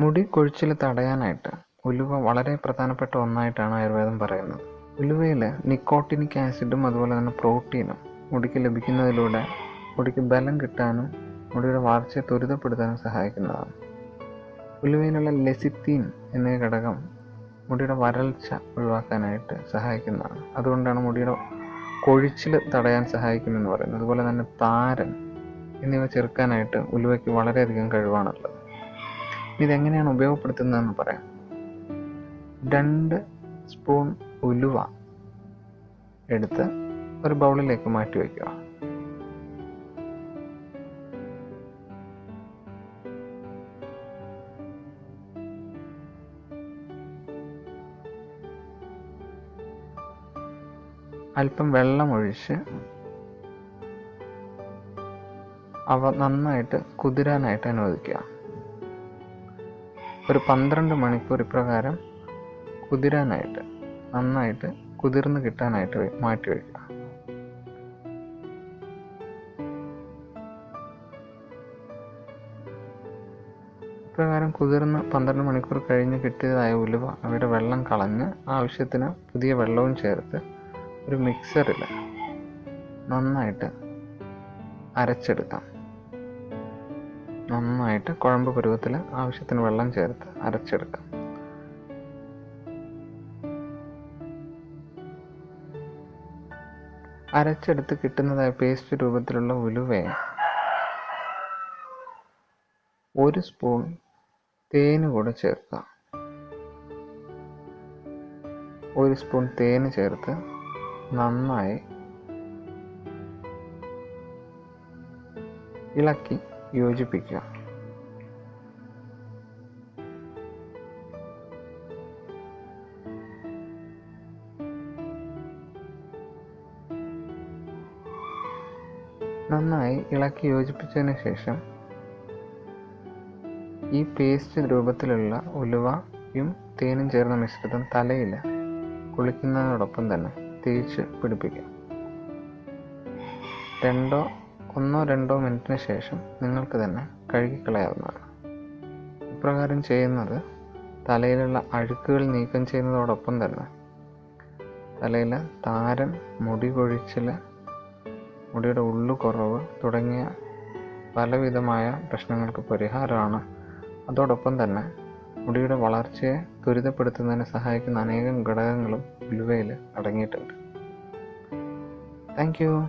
മുടി കൊഴിച്ചിൽ തടയാനായിട്ട് ഉലുവ വളരെ പ്രധാനപ്പെട്ട ഒന്നായിട്ടാണ് ആയുർവേദം പറയുന്നത്. ഉലുവയിൽ നിക്കോട്ടിനിക് ആസിഡും അതുപോലെ തന്നെ പ്രോട്ടീനും മുടിക്ക് ലഭിക്കുന്നതിലൂടെ മുടിക്ക് ബലം കിട്ടാനും മുടിയുടെ വളർച്ചയെ ത്വരിതപ്പെടുത്താനും സഹായിക്കുന്നതാണ്. ഉലുവയിലുള്ള ലെസിത്തീൻ എന്ന ഘടകം മുടിയുടെ വരൾച്ച ഒഴിവാക്കാനായിട്ട് സഹായിക്കുന്നതാണ്. അതുകൊണ്ടാണ് മുടിയുടെ കൊഴിച്ചിൽ തടയാൻ സഹായിക്കുമെന്ന് പറയുന്നത്. അതുപോലെ തന്നെ താരൻ എന്നിവ ചെറുക്കാനായിട്ട് ഉലുവയ്ക്ക് വളരെയധികം കഴിവാണുള്ളത്. ഇതെങ്ങനെയാണ് ഉപയോഗപ്പെടുത്തുന്നതെന്ന് പറയാം. രണ്ട് സ്പൂൺ ഉലുവ എടുത്ത് ഒരു ബൗളിലേക്ക് മാറ്റി വയ്ക്കുക. അല്പം വെള്ളം ഒഴിച്ച് അവ നന്നായിട്ട് കുതിരാനായിട്ട് അനുവദിക്കുക. ഒരു പന്ത്രണ്ട് മണിക്കൂർ ഇപ്രകാരം കുതിരാനായിട്ട് നന്നായിട്ട് കുതിർന്ന് കിട്ടാനായിട്ട് മാറ്റി വയ്ക്കുക. ഇപ്രകാരം കുതിർന്ന് പന്ത്രണ്ട് മണിക്കൂർ കഴിഞ്ഞ് കിട്ടിയതായ ഉലുവ അവയുടെ വെള്ളം കളഞ്ഞ് ആവശ്യത്തിന് പുതിയ വെള്ളവും ചേർത്ത് ഒരു മിക്സറിൽ നന്നായിട്ട് അരച്ചെടുക്കാം. നന്നായിട്ട് കുഴമ്പ് പരുവത്തിൽ ആവശ്യത്തിന് വെള്ളം ചേർത്ത് അരച്ചെടുക്കാം. അരച്ചെടുത്ത് കിട്ടുന്നതായ പേസ്റ്റ് രൂപത്തിലുള്ള ഉലുവയെ ഒരു സ്പൂൺ തേന് കൂടെ ചേർക്കുക ഒരു സ്പൂൺ തേന് ചേർത്ത് നന്നായി ഇളക്കി യോജിപ്പിക്കുക. നന്നായി ഇളക്കി യോജിപ്പിച്ചതിന് ശേഷം ഈ പേസ്റ്റ് രൂപത്തിലുള്ള ഉലുവയും തേനും ചേർന്ന മിശ്രിതം തലയിൽ കുളിക്കുന്നതിനോടൊപ്പം തന്നെ തേച്ച് പിടിപ്പിക്കാം രണ്ടോ ഒന്നോ രണ്ടോ മിനിറ്റിന് ശേഷം നിങ്ങൾക്ക് തന്നെ കഴുകിക്കളയാവുന്നതാണ്. ഇപ്രകാരം ചെയ്യുന്നത് തലയിലുള്ള അഴുക്കുകൾ നീക്കം ചെയ്യുന്നതോടൊപ്പം തന്നെ. തലയിൽ താരൻ മുടി കൊഴിച്ചിൽ മുടിയുടെ ഉള്ളു കുറവ് തുടങ്ങിയ പലവിധമായ പ്രശ്നങ്ങൾക്ക് പരിഹാരമാണ്. അതോടൊപ്പം തന്നെ മുടിയുടെ വളർച്ചയെ ത്വരിതപ്പെടുത്തുന്നതിന് സഹായിക്കുന്ന അനേകം ഘടകങ്ങളും ഉലുവയിൽ അടങ്ങിയിട്ടുണ്ട്. Thank